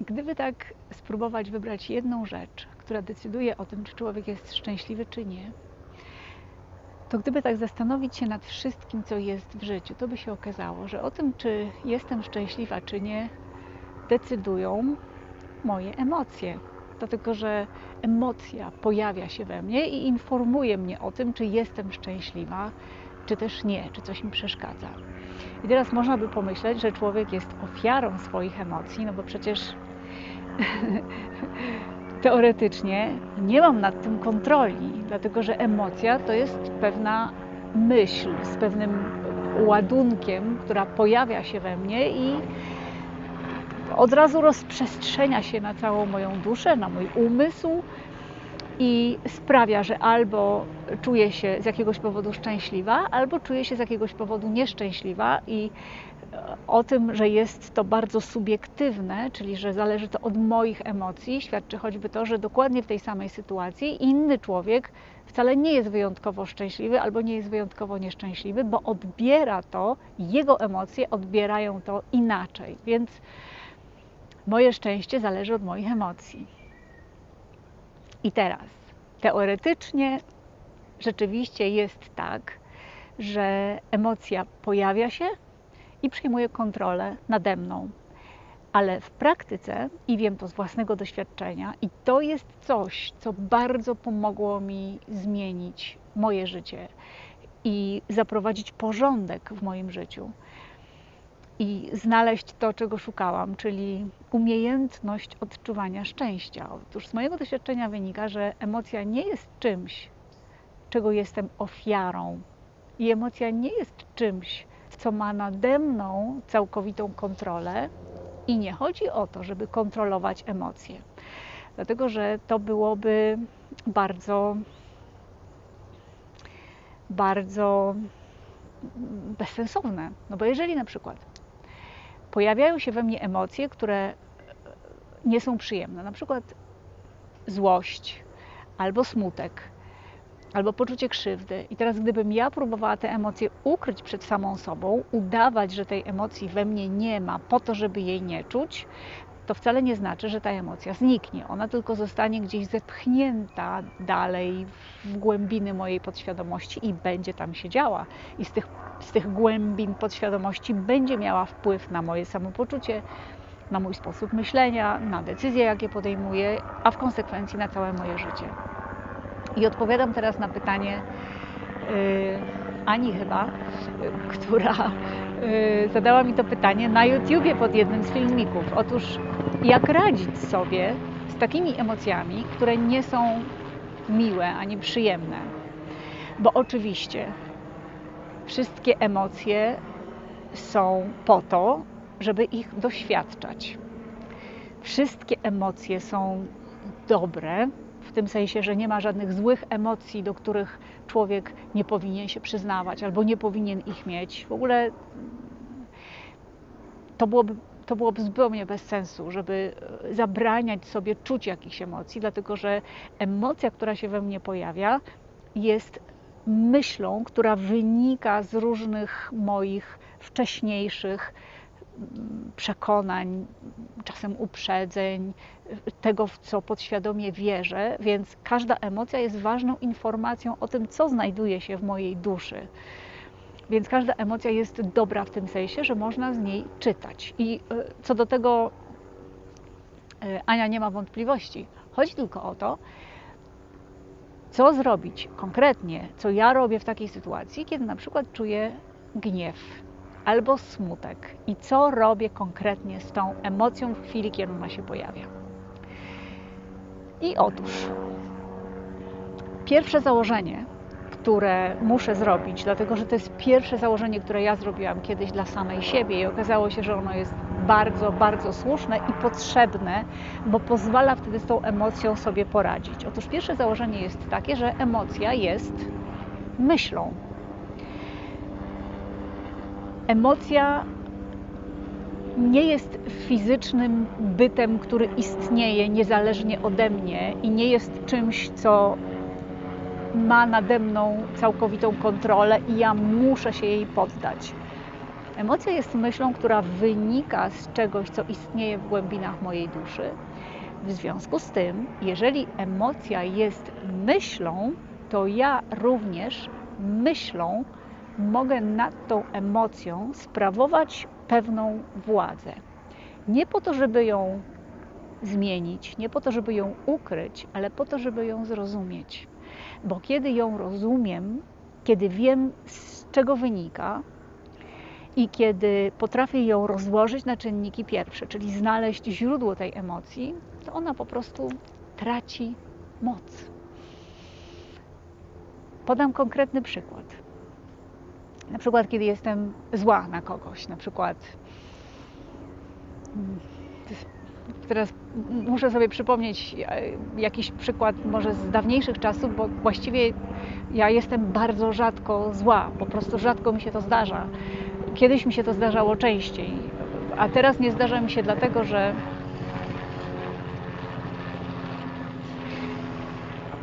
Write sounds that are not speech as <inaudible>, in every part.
gdyby tak spróbować wybrać jedną rzecz, która decyduje o tym, czy człowiek jest szczęśliwy, czy nie, to gdyby tak zastanowić się nad wszystkim, co jest w życiu, to by się okazało, że o tym, czy jestem szczęśliwa, czy nie, decydują moje emocje. Dlatego, że emocja pojawia się we mnie i informuje mnie o tym, czy jestem szczęśliwa, czy też nie, czy coś mi przeszkadza. I teraz można by pomyśleć, że człowiek jest ofiarą swoich emocji, no bo przecież <laughs> teoretycznie nie mam nad tym kontroli, dlatego że emocja to jest pewna myśl z pewnym ładunkiem, która pojawia się we mnie i od razu rozprzestrzenia się na całą moją duszę, na mój umysł i sprawia, że albo czuję się z jakiegoś powodu szczęśliwa, albo czuję się z jakiegoś powodu nieszczęśliwa i o tym, że jest to bardzo subiektywne, czyli że zależy to od moich emocji, świadczy choćby to, że dokładnie w tej samej sytuacji inny człowiek wcale nie jest wyjątkowo szczęśliwy albo nie jest wyjątkowo nieszczęśliwy, bo odbiera to, jego emocje odbierają to inaczej. Więc moje szczęście zależy od moich emocji. I teraz, teoretycznie rzeczywiście jest tak, że emocja pojawia się, i przyjmuje kontrolę nade mną. Ale w praktyce, i wiem to z własnego doświadczenia, i to jest coś, co bardzo pomogło mi zmienić moje życie i zaprowadzić porządek w moim życiu i znaleźć to, czego szukałam, czyli umiejętność odczuwania szczęścia. Otóż z mojego doświadczenia wynika, że emocja nie jest czymś, czego jestem ofiarą, i emocja nie jest czymś, co ma nade mną całkowitą kontrolę i nie chodzi o to, żeby kontrolować emocje, dlatego że to byłoby bardzo, bardzo bezsensowne. No bo jeżeli na przykład pojawiają się we mnie emocje, które nie są przyjemne, na przykład złość albo smutek, albo poczucie krzywdy. I teraz, gdybym ja próbowała te emocje ukryć przed samą sobą, udawać, że tej emocji we mnie nie ma, po to, żeby jej nie czuć, to wcale nie znaczy, że ta emocja zniknie. Ona tylko zostanie gdzieś zepchnięta dalej w głębiny mojej podświadomości i będzie tam siedziała. I z tych, z tych głębin podświadomości będzie miała wpływ na moje samopoczucie, na mój sposób myślenia, na decyzje, jakie podejmuję, a w konsekwencji na całe moje życie. I odpowiadam teraz na pytanie yy, Ani chyba, yy, która yy, zadała mi to pytanie na YouTubie pod jednym z filmików. Otóż jak radzić sobie z takimi emocjami, które nie są miłe ani przyjemne? Bo oczywiście wszystkie emocje są po to, żeby ich doświadczać. Wszystkie emocje są dobre, w tym sensie, że nie ma żadnych złych emocji, do których człowiek nie powinien się przyznawać albo nie powinien ich mieć. W ogóle to byłoby, to byłoby zupełnie bez sensu, żeby zabraniać sobie czuć jakichś emocji, dlatego że emocja, która się we mnie pojawia, jest myślą, która wynika z różnych moich wcześniejszych przekonań, czasem uprzedzeń, tego, w co podświadomie wierzę, więc każda emocja jest ważną informacją o tym, co znajduje się w mojej duszy. Więc każda emocja jest dobra w tym sensie, że można z niej czytać. I e, co do tego e, Ania nie ma wątpliwości. Chodzi tylko o to, co zrobić konkretnie, co ja robię w takiej sytuacji, kiedy na przykład czuję gniew albo smutek i co robię konkretnie z tą emocją w chwili, kiedy ona się pojawia. I otóż pierwsze założenie, które muszę zrobić, dlatego że to jest pierwsze założenie, które ja zrobiłam kiedyś dla samej siebie i okazało się, że ono jest bardzo, bardzo słuszne i potrzebne, bo pozwala wtedy z tą emocją sobie poradzić. Otóż pierwsze założenie jest takie, że emocja jest myślą, Emocja nie jest fizycznym bytem, który istnieje niezależnie ode mnie i nie jest czymś, co ma nade mną całkowitą kontrolę i ja muszę się jej poddać. Emocja jest myślą, która wynika z czegoś, co istnieje w głębinach mojej duszy. W związku z tym, jeżeli emocja jest myślą, to ja również myślą mogę nad tą emocją sprawować pewną władzę. Nie po to, żeby ją zmienić, nie po to, żeby ją ukryć, ale po to, żeby ją zrozumieć. Bo kiedy ją rozumiem, kiedy wiem, z czego wynika, i kiedy potrafię ją rozłożyć na czynniki pierwsze, czyli znaleźć źródło tej emocji, to ona po prostu traci moc. Podam konkretny przykład. Na przykład, kiedy jestem zła na kogoś, na przykład mm, teraz muszę sobie przypomnieć e, jakiś przykład może z dawniejszych czasów, bo właściwie ja jestem bardzo rzadko zła, po prostu rzadko mi się to zdarza. Kiedyś mi się to zdarzało częściej, a teraz nie zdarza mi się dlatego, że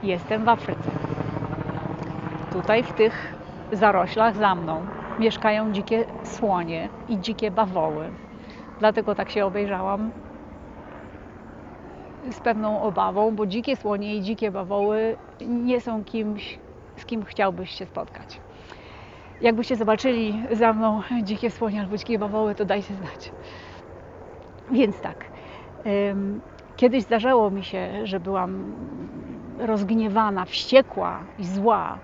jestem w Afryce. Tutaj w tych zaroślach za mną mieszkają dzikie słonie i dzikie bawoły. Dlatego tak się obejrzałam z pewną obawą, bo dzikie słonie i dzikie bawoły nie są kimś, z kim chciałbyś się spotkać. Jakbyście zobaczyli za mną dzikie słonie albo dzikie bawoły, to dajcie znać. Więc tak. Kiedyś zdarzało mi się, że byłam rozgniewana, wściekła i zła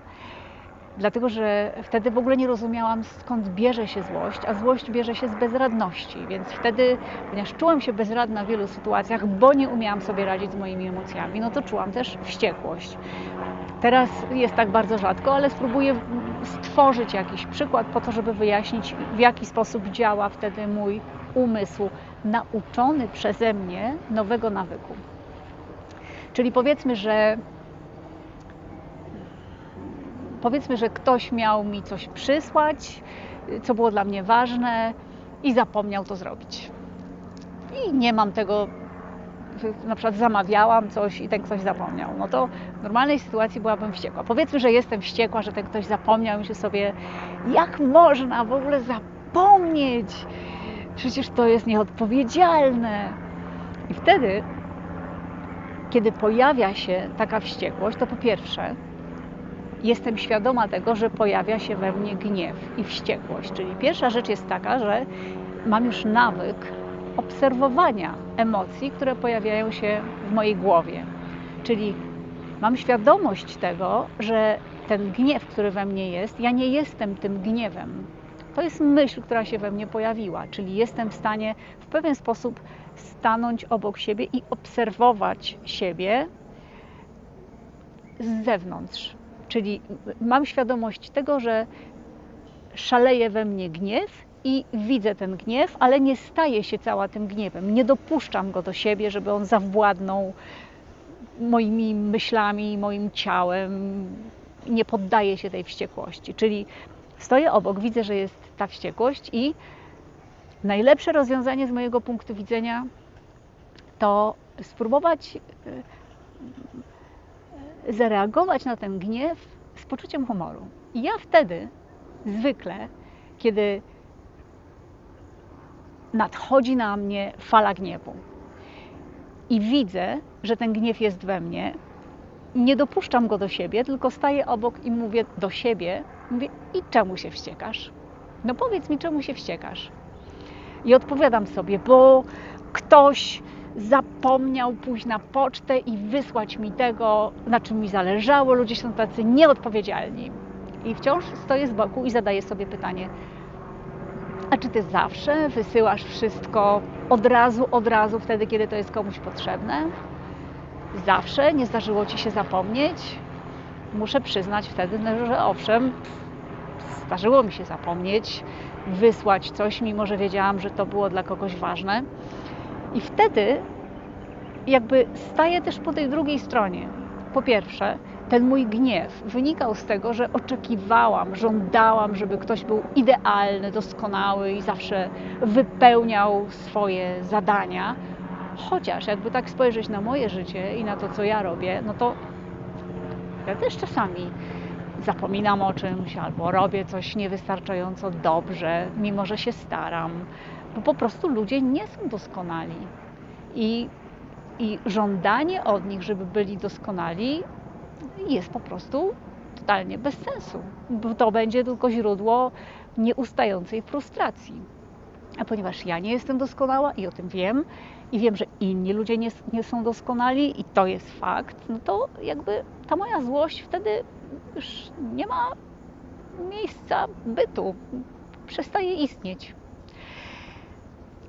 dlatego że wtedy w ogóle nie rozumiałam skąd bierze się złość, a złość bierze się z bezradności, więc wtedy, ponieważ czułam się bezradna w wielu sytuacjach, bo nie umiałam sobie radzić z moimi emocjami, no to czułam też wściekłość. Teraz jest tak bardzo rzadko, ale spróbuję stworzyć jakiś przykład po to, żeby wyjaśnić, w jaki sposób działa wtedy mój umysł nauczony przeze mnie nowego nawyku. Czyli powiedzmy, że powiedzmy, że ktoś miał mi coś przysłać, co było dla mnie ważne i zapomniał to zrobić. I nie mam tego, na przykład zamawiałam coś i ten ktoś zapomniał. No to w normalnej sytuacji byłabym wściekła. Powiedzmy, że jestem wściekła, że ten ktoś zapomniał i myślę sobie, jak można w ogóle zapomnieć? Przecież to jest nieodpowiedzialne. I wtedy, kiedy pojawia się taka wściekłość, to po pierwsze, jestem świadoma tego, że pojawia się we mnie gniew i wściekłość. Czyli pierwsza rzecz jest taka, że mam już nawyk obserwowania emocji, które pojawiają się w mojej głowie. Czyli mam świadomość tego, że ten gniew, który we mnie jest, ja nie jestem tym gniewem. To jest myśl, która się we mnie pojawiła, czyli jestem w stanie w pewien sposób stanąć obok siebie i obserwować siebie z zewnątrz. Czyli mam świadomość tego, że szaleje we mnie gniew i widzę ten gniew, ale nie staję się cała tym gniewem. Nie dopuszczam go do siebie, żeby on zawładnął moimi myślami, moim ciałem. Nie poddaję się tej wściekłości. Czyli stoję obok, widzę, że jest ta wściekłość i najlepsze rozwiązanie z mojego punktu widzenia to spróbować zareagować na ten gniew z poczuciem humoru. I ja wtedy zwykle, kiedy nadchodzi na mnie fala gniewu i widzę, że ten gniew jest we mnie, nie dopuszczam go do siebie, tylko staję obok i mówię do siebie, mówię, i czemu się wściekasz? No powiedz mi, czemu się wściekasz? I odpowiadam sobie, bo ktoś zapomniał pójść na pocztę i wysłać mi tego, na czym mi zależało. Ludzie są tacy nieodpowiedzialni. I wciąż stoję z boku i zadaję sobie pytanie, a czy ty zawsze wysyłasz wszystko od razu, od razu, wtedy, kiedy to jest komuś potrzebne? Zawsze nie zdarzyło ci się zapomnieć? Muszę przyznać wtedy, że owszem, zdarzyło mi się zapomnieć, wysłać coś, mimo że wiedziałam, że to było dla kogoś ważne. I wtedy jakby staję też po tej drugiej stronie. Po pierwsze, ten mój gniew wynikał z tego, że oczekiwałam, żądałam, żeby ktoś był idealny, doskonały i zawsze wypełniał swoje zadania. Chociaż jakby tak spojrzeć na moje życie i na to, co ja robię, no to ja też czasami zapominam o czymś albo robię coś niewystarczająco dobrze, mimo że się staram, bo po prostu ludzie nie są doskonali. I, i żądanie od nich, żeby byli doskonali, jest po prostu totalnie bez sensu, bo to będzie tylko źródło nieustającej frustracji. A ponieważ ja nie jestem doskonała i o tym wiem, i wiem, że inni ludzie nie, nie są doskonali i to jest fakt, no to jakby ta moja złość wtedy już nie ma miejsca bytu, przestaje istnieć.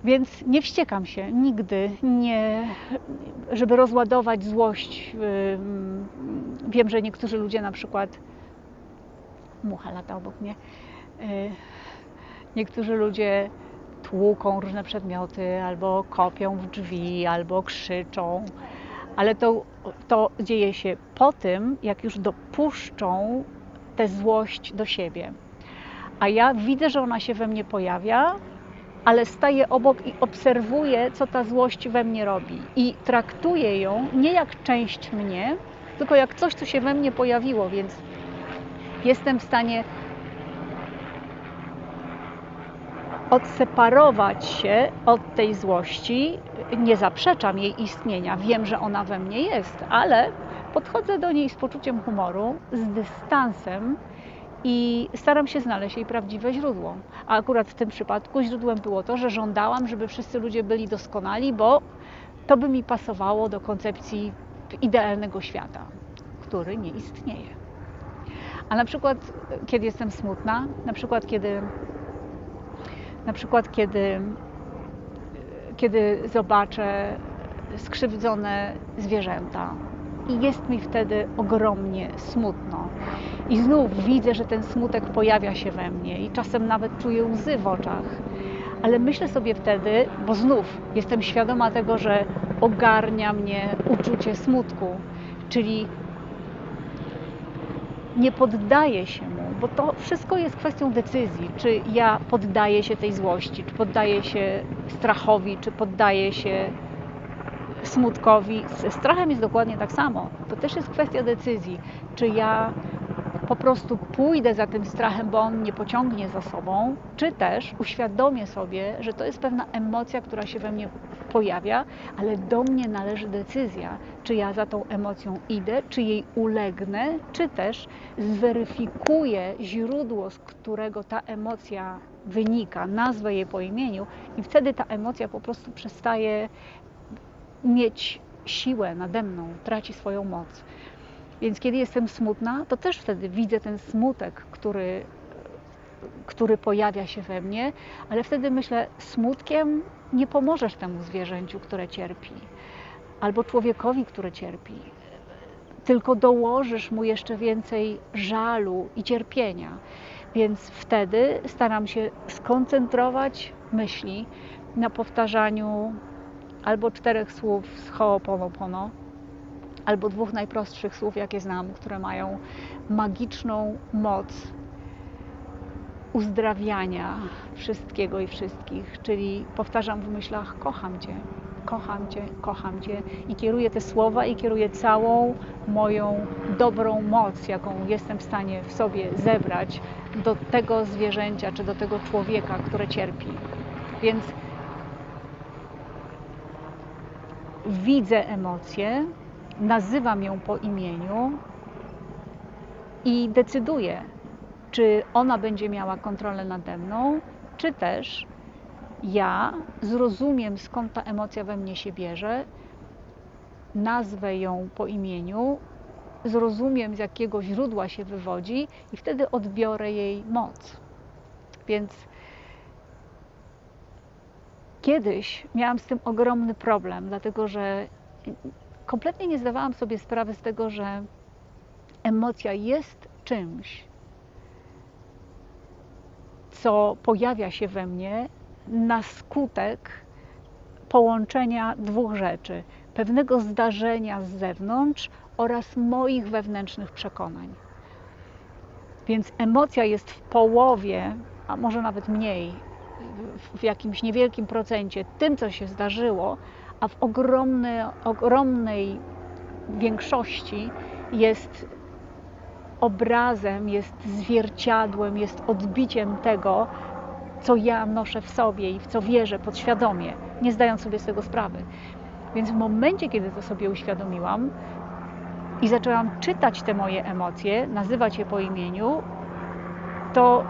Więc nie wściekam się nigdy, nie, żeby rozładować złość. Wiem, że niektórzy ludzie na przykład. Mucha lata obok mnie. Y, niektórzy ludzie tłuką różne przedmioty, albo kopią w drzwi, albo krzyczą, ale to, to dzieje się po tym, jak już dopuszczą tę złość do siebie. A ja widzę, że ona się we mnie pojawia, ale staję obok i obserwuję, co ta złość we mnie robi. I traktuję ją nie jak część mnie, tylko jak coś, co się we mnie pojawiło, więc jestem w stanie odseparować się od tej złości. Nie zaprzeczam jej istnienia, wiem, że ona we mnie jest, ale podchodzę do niej z poczuciem humoru, z dystansem i staram się znaleźć jej prawdziwe źródło. A akurat w tym przypadku źródłem było to, że żądałam, żeby wszyscy ludzie byli doskonali, bo to by mi pasowało do koncepcji idealnego świata, który nie istnieje. A na przykład, kiedy jestem smutna, na przykład, kiedy na przykład, kiedy, kiedy zobaczę skrzywdzone zwierzęta i jest mi wtedy ogromnie smutno. I znów widzę, że ten smutek pojawia się we mnie i czasem nawet czuję łzy w oczach. Ale myślę sobie wtedy, bo znów jestem świadoma tego, że ogarnia mnie uczucie smutku, czyli nie poddaję się mu, bo to wszystko jest kwestią decyzji, czy ja poddaję się tej złości, czy poddaję się strachowi, czy poddaję się smutkowi. Z strachem jest dokładnie tak samo. To też jest kwestia decyzji, czy ja po prostu pójdę za tym strachem, bo on nie pociągnie za sobą, czy też uświadomię sobie, że to jest pewna emocja, która się we mnie pojawia, ale do mnie należy decyzja, czy ja za tą emocją idę, czy jej ulegnę, czy też zweryfikuję źródło, z którego ta emocja wynika, nazwę jej po imieniu i wtedy ta emocja po prostu przestaje mieć siłę nade mną, traci swoją moc. Więc kiedy jestem smutna, to też wtedy widzę ten smutek, który, który pojawia się we mnie, ale wtedy myślę, smutkiem nie pomożesz temu zwierzęciu, które cierpi, albo człowiekowi, który cierpi, tylko dołożysz mu jeszcze więcej żalu i cierpienia. Więc wtedy staram się skoncentrować myśli na powtarzaniu albo czterech słów z Ho'oponopono, albo dwóch najprostszych słów, jakie znam, które mają magiczną moc uzdrawiania wszystkiego i wszystkich. Czyli powtarzam w myślach: Kocham Cię, kocham Cię, kocham Cię i kieruję te słowa i kieruję całą moją dobrą moc, jaką jestem w stanie w sobie zebrać do tego zwierzęcia czy do tego człowieka, które cierpi. Więc widzę emocje, nazywam ją po imieniu i decyduję, czy ona będzie miała kontrolę nade mną, czy też ja zrozumiem, skąd ta emocja we mnie się bierze, nazwę ją po imieniu, zrozumiem, z jakiego źródła się wywodzi i wtedy odbiorę jej moc. Więc kiedyś miałam z tym ogromny problem, dlatego że kompletnie nie zdawałam sobie sprawy z tego, że emocja jest czymś, co pojawia się we mnie na skutek połączenia dwóch rzeczy: pewnego zdarzenia z zewnątrz oraz moich wewnętrznych przekonań. Więc emocja jest w połowie, a może nawet mniej, w jakimś niewielkim procencie tym, co się zdarzyło, a w ogromnej, ogromnej większości jest obrazem, jest zwierciadłem, jest odbiciem tego, co ja noszę w sobie i w co wierzę podświadomie, nie zdając sobie z tego sprawy. Więc w momencie, kiedy to sobie uświadomiłam i zaczęłam czytać te moje emocje, nazywać je po imieniu, to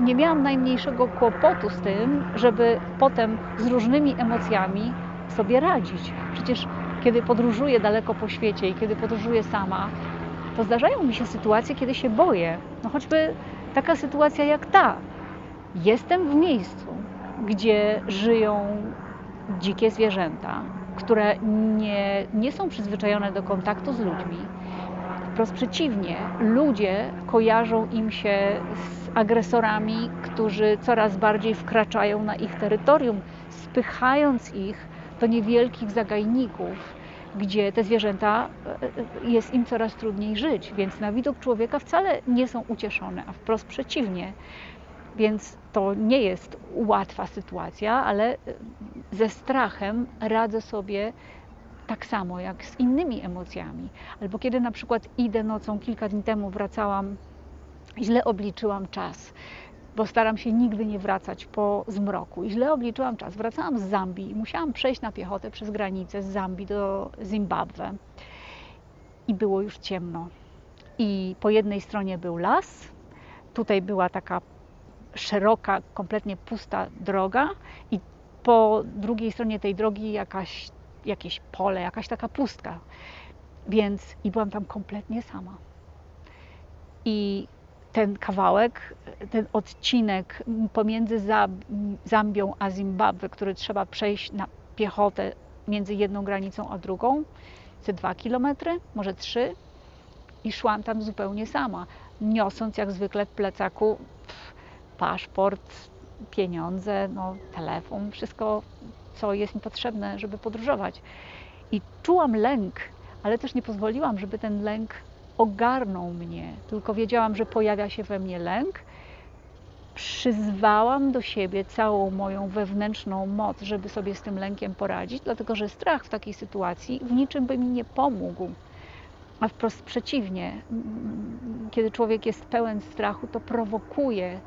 nie miałam najmniejszego kłopotu z tym, żeby potem z różnymi emocjami sobie radzić. Przecież kiedy podróżuję daleko po świecie i kiedy podróżuję sama, to zdarzają mi się sytuacje, kiedy się boję. No choćby taka sytuacja jak ta. Jestem w miejscu, gdzie żyją dzikie zwierzęta, które nie, nie są przyzwyczajone do kontaktu z ludźmi. Wprost przeciwnie, ludzie kojarzą im się z agresorami, którzy coraz bardziej wkraczają na ich terytorium, spychając ich do niewielkich zagajników, gdzie te zwierzęta e, jest im coraz trudniej żyć, więc na widok człowieka wcale nie są ucieszone, a wprost przeciwnie. Więc to nie jest łatwa sytuacja, ale e, ze strachem radzę sobie tak samo jak z innymi emocjami. Albo kiedy na przykład idę nocą, kilka dni temu wracałam, źle obliczyłam czas, bo staram się nigdy nie wracać po zmroku. I źle obliczyłam czas. Wracałam z Zambii i musiałam przejść na piechotę przez granicę z Zambii do Zimbabwe. I było już ciemno. I po jednej stronie był las, tutaj była taka szeroka, kompletnie pusta droga i po drugiej stronie tej drogi jakaś, jakieś pole, jakaś taka pustka. Więc i byłam tam kompletnie sama. I ten kawałek, ten odcinek pomiędzy Zambią a Zimbabwe, który trzeba przejść na piechotę między jedną granicą a drugą, ze dwa kilometry, może trzy, i szłam tam zupełnie sama, niosąc jak zwykle w plecaku paszport, pieniądze, no, telefon, wszystko, co jest mi potrzebne, żeby podróżować. I czułam lęk, ale też nie pozwoliłam, żeby ten lęk ogarnął mnie, tylko wiedziałam, że pojawia się we mnie lęk. Przyzwałam do siebie całą moją wewnętrzną moc, żeby sobie z tym lękiem poradzić, dlatego że strach w takiej sytuacji w niczym by mi nie pomógł. A wprost przeciwnie, kiedy człowiek jest pełen strachu, to prowokuje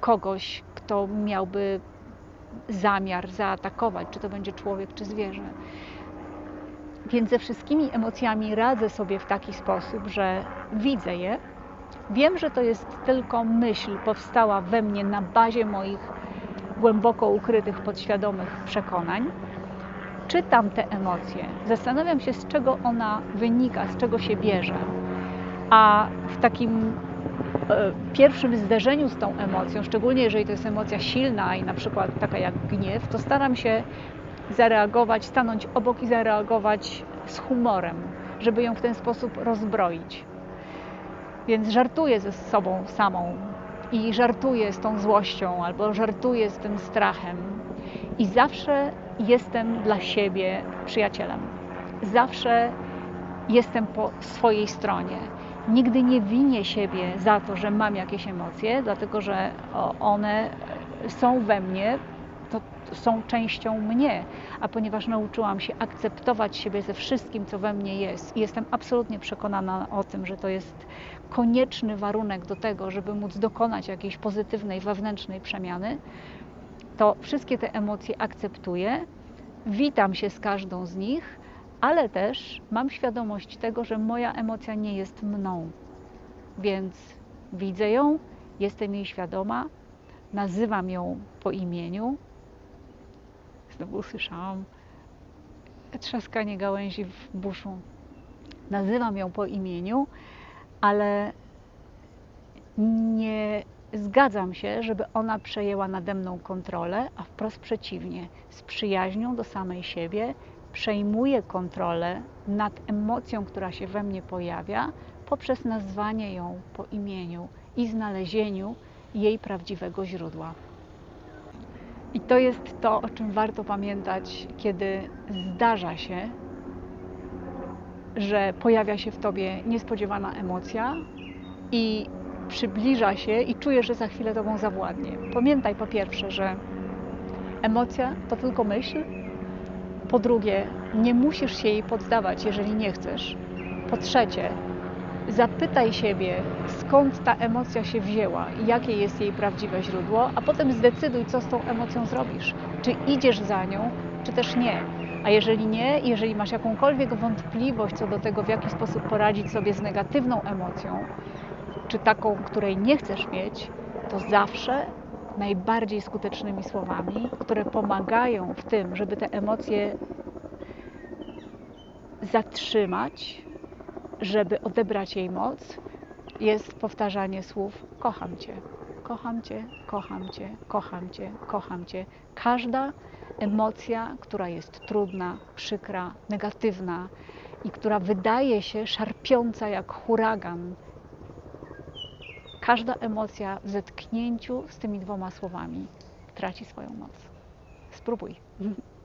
kogoś, kto miałby zamiar zaatakować, czy to będzie człowiek, czy zwierzę. Więc ze wszystkimi emocjami radzę sobie w taki sposób, że widzę je, wiem, że to jest tylko myśl powstała we mnie na bazie moich głęboko ukrytych, podświadomych przekonań. Czytam te emocje, zastanawiam się, z czego ona wynika, z czego się bierze. A w takim e, pierwszym zderzeniu z tą emocją, szczególnie jeżeli to jest emocja silna i na przykład taka jak gniew, to staram się zareagować, stanąć obok i zareagować z humorem, żeby ją w ten sposób rozbroić. Więc żartuję ze sobą samą i żartuję z tą złością albo żartuję z tym strachem i zawsze jestem dla siebie przyjacielem. Zawsze jestem po swojej stronie. Nigdy nie winię siebie za to, że mam jakieś emocje, dlatego że one są we mnie są częścią mnie, a ponieważ nauczyłam się akceptować siebie ze wszystkim, co we mnie jest i jestem absolutnie przekonana o tym, że to jest konieczny warunek do tego, żeby móc dokonać jakiejś pozytywnej wewnętrznej przemiany, to wszystkie te emocje akceptuję, witam się z każdą z nich, ale też mam świadomość tego, że moja emocja nie jest mną. Więc widzę ją, jestem jej świadoma, nazywam ją po imieniu znowu usłyszałam trzaskanie gałęzi w buszu. Nazywam ją po imieniu, ale nie zgadzam się, żeby ona przejęła nade mną kontrolę, a wprost przeciwnie, z przyjaźnią do samej siebie przejmuję kontrolę nad emocją, która się we mnie pojawia, poprzez nazwanie ją po imieniu i znalezieniu jej prawdziwego źródła. I to jest to, o czym warto pamiętać, kiedy zdarza się, że pojawia się w tobie niespodziewana emocja i przybliża się i czujesz, że za chwilę tobą zawładnie. Pamiętaj po pierwsze, że emocja to tylko myśl. Po drugie, nie musisz się jej poddawać, jeżeli nie chcesz. Po trzecie, Zapytaj siebie, skąd ta emocja się wzięła jakie jest jej prawdziwe źródło, a potem zdecyduj, co z tą emocją zrobisz. Czy idziesz za nią, czy też nie. A jeżeli nie, jeżeli masz jakąkolwiek wątpliwość co do tego, w jaki sposób poradzić sobie z negatywną emocją, czy taką, której nie chcesz mieć, to zawsze najbardziej skutecznymi słowami, które pomagają w tym, żeby te emocje zatrzymać, żeby odebrać jej moc, jest powtarzanie słów: Kocham cię, kocham cię, kocham cię, kocham cię, kocham cię. Każda emocja, która jest trudna, przykra, negatywna i która wydaje się szarpiąca jak huragan, każda emocja w zetknięciu z tymi dwoma słowami traci swoją moc. Spróbuj. <laughs>